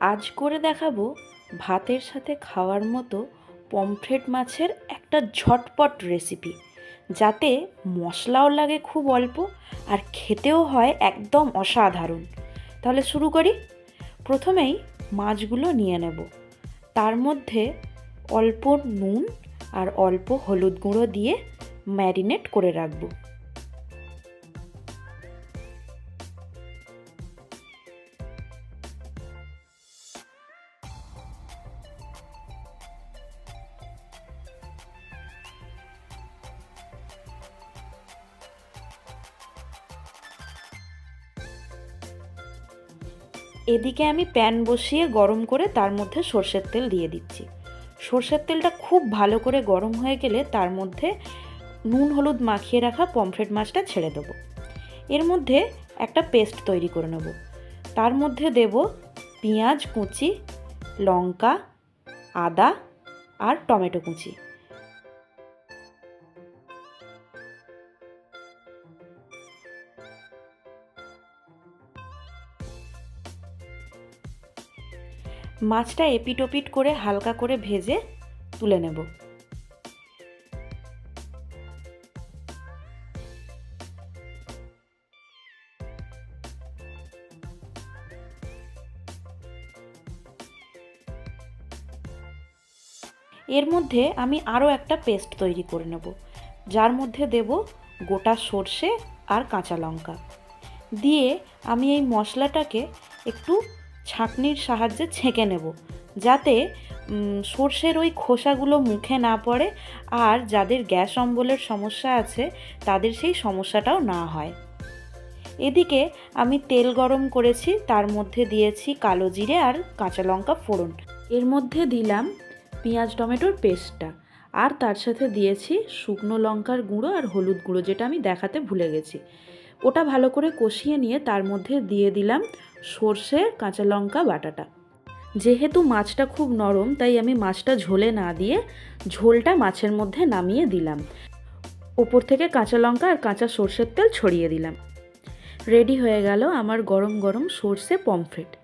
আজ করে দেখাবো ভাতের সাথে খাওয়ার মতো পমফ্রেট মাছের একটা ঝটপট রেসিপি যাতে মশলাও লাগে খুব অল্প আর খেতেও হয় একদম অসাধারণ। তাহলে শুরু করি। প্রথমেই মাছগুলো নিয়ে নেব। তার মধ্যে অল্প নুন আর অল্প হলুদ গুঁড়ো দিয়ে ম্যারিনেট করে রাখব। এদিকে আমি প্যান বসিয়ে গরম করে তার মধ্যে সর্ষের তেল দিয়ে দিচ্ছি। সর্ষের তেলটা খুব ভালো করে গরম হয়ে গেলে তার মধ্যে নুন, হলুদ মাখিয়ে রাখা পমফ্রেট মাছটা ছেড়ে দেবো। এর মধ্যে একটা পেস্ট তৈরি করে নেব। তার মধ্যে দেব পেঁয়াজ কুচি, লঙ্কা, আদা আর টমেটো কুচি। মাছটা এপিটোপিট করে হালকা করে ভেজে তুলে নেব। এর মধ্যে আমি আরও একটা পেস্ট তৈরি করে নেব, যার মধ্যে দেব গোটা সর্ষে আর কাঁচা লঙ্কা। দিয়ে আমি এই মশলাটাকে একটু ছাঁকনির সাহায্যে ছেঁকে নেব, যাতে সর্ষের ওই খোসাগুলো মুখে না পড়ে আর যাদের গ্যাস অম্বলের সমস্যা আছে, তাদের সেই সমস্যাটাও না হয়। এদিকে আমি তেল গরম করেছি, তার মধ্যে দিয়েছি কালো জিরে আর কাঁচা লঙ্কা ফোড়ন। এর মধ্যে দিলাম পেঁয়াজ টমেটোর পেস্টটা, আর তার সাথে দিয়েছি শুকনো লঙ্কার গুঁড়ো আর হলুদ গুঁড়ো, যেটা আমি দেখাতে ভুলে গেছি। ওটা ভালো করে কষিয়ে নিয়ে তার মধ্যে দিয়ে দিলাম সর্ষে, কাঁচা লঙ্কা, বাটাটা। যেহেতু মাছটা খুব নরম, তাই আমি মাছটা ঝোলে না দিয়ে ঝোলটা মাছের মধ্যে নামিয়ে দিলাম। ওপর থেকে কাঁচা লঙ্কা আর কাঁচা সর্ষের তেল ছড়িয়ে দিলাম। রেডি হয়ে গেল আমার গরম গরম সর্ষে পমফ্রেট।